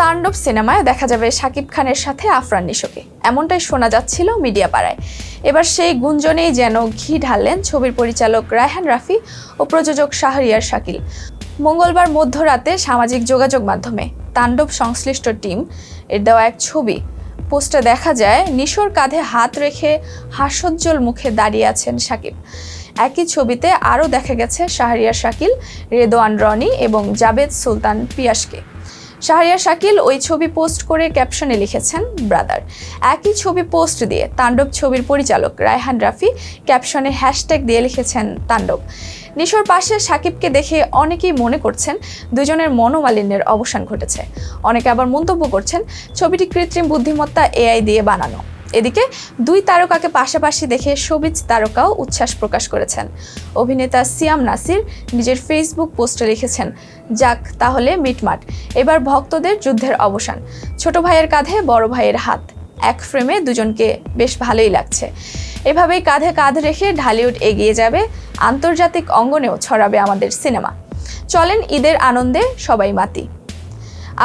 তাণ্ডব সিনেমায় দেখা যাবে শাকিব খানের সাথে আফরান নিশোকে। এমনটাই শোনা যাচ্ছিল মিডিয়া পাড়ায় এবার সেই গুঞ্জনেই যেন ঘি ঢাললেন ছবির পরিচালক রায়হান রাফি ও প্রযোজক শাহরিয়ার শাকিল। মঙ্গলবার মধ্যরাতে সামাজিক যোগাযোগ মাধ্যমে তাণ্ডব সংশ্লিষ্ট টিম এর দেওয়া এক ছবি পোস্টে দেখা যায়, নিশোর কাঁধে হাত রেখে হাস্যোজ্জ্বল মুখে দাঁড়িয়ে আছেন শাকিব। একই ছবিতে আরও দেখা গেছে শাহরিয়ার শাকিল, রেদোয়ান রনি এবং জাবেদ সুলতান পিয়াসকে। শাহরিয়ার শাকিল ওই ছবি পোস্ট করে ক্যাপশনে লিখেছেন, ব্রাদার। একই ছবি পোস্ট দিয়ে তাণ্ডব ছবির পরিচালক রায়হান রাফি ক্যাপশনে হ্যাশট্যাগ দিয়ে লিখেছেন, তাণ্ডব। নিশোর পাশে সাকিবকে দেখে অনেকেই মনে করছেন দুজনের মনোমালিন্যের অবসান ঘটেছে। অনেকে আবার মন্তব্য করছেন, ছবিটি কৃত্রিম বুদ্ধিমত্তা এআই দিয়ে বানানো। এদিকে দুই তারকাকে পাশাপাশি দেখে সবিজ তারকাও উচ্ছ্বাস প্রকাশ করেছেন। অভিনেতা সিয়াম নাসির নিজের ফেসবুক পোস্টে লিখেছেন, যাক, তাহলে মিটমাট। এবার ভক্তদের যুদ্ধের অবসান। ছোট ভাইয়ের কাঁধে বড় ভাইয়ের হাত। এক ফ্রেমে দুজনকে বেশ ভালোই লাগছে। এভাবেই কাঁধে কাঁধ রেখে ঢালিউড এগিয়ে যাবে, আন্তর্জাতিক অঙ্গনেও ছড়াবে আমাদের সিনেমা। চলেন ঈদের আনন্দে সবাই মাতি।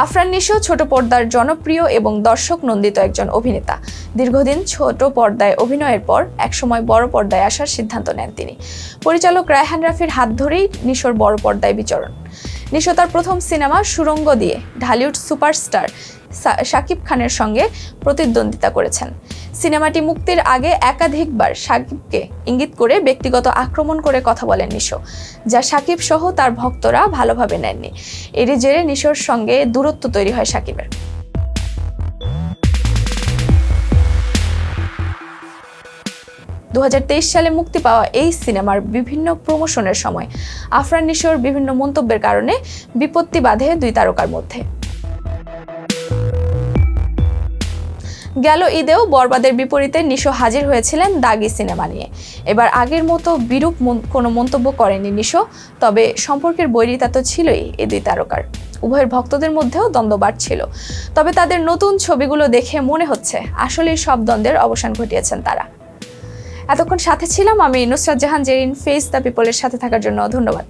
আফরান নিশো ছোট পর্দার জনপ্রিয় এবং দর্শক নন্দিত একজন অভিনেতা। দীর্ঘদিন ছোট পর্দায় অভিনয়ের পর একসময় বড় পর্দায় আসার সিদ্ধান্ত নেন তিনি। পরিচালক রায়হান রাফির হাত ধরেই নিশোর বড় পর্দায় বিচরণ। নিশো তার প্রথম সিনেমা সুরঙ্গ দিয়ে ঢালিউড সুপারস্টার সাকিব খানের সঙ্গে প্রতিদ্বন্দ্বিতা করেছেন। সিনেমাটি মুক্তির আগে একাধিকবার সাকিবকে ইঙ্গিত করে ব্যক্তিগত আক্রমণ করে কথা বলেন নিশো, যা সাকিব সহ তার ভক্তরা ভালোভাবে নেননি। এরই জেরে নিশোর সঙ্গে দূরত্ব তৈরি হয় সাকিবের। দু হাজার তেইশ সালে মুক্তি পাওয়া এই সিনেমার বিভিন্ন প্রমোশনের সময় আফরান নিশোর বিভিন্ন মন্তব্যের কারণে বিপত্তি বাধে দুই তারকার মধ্যে। গেল ঈদেও বরবাদের বিপরীতে নিশো হাজির হয়েছিলেন দাগি সিনেমা নিয়ে। এবার আগের মতো বিরূপ কোনো মন্তব্য করেনি নিশো, তবে সম্পর্কের বৈরিতা তো ছিলই এই দুই তারকার। উভয়ের ভক্তদের মধ্যেও দ্বন্দ্ব বাড়ছিল। তবে তাদের নতুন ছবিগুলো দেখে মনে হচ্ছে আসলেই সব দ্বন্দ্বের অবসান ঘটিয়েছেন তারা। এতক্ষণ সাথে ছিলাম আমি নুসরাত জাহান, জেরিন ফেস দ্য পিপলের সাথে থাকার জন্য ধন্যবাদ।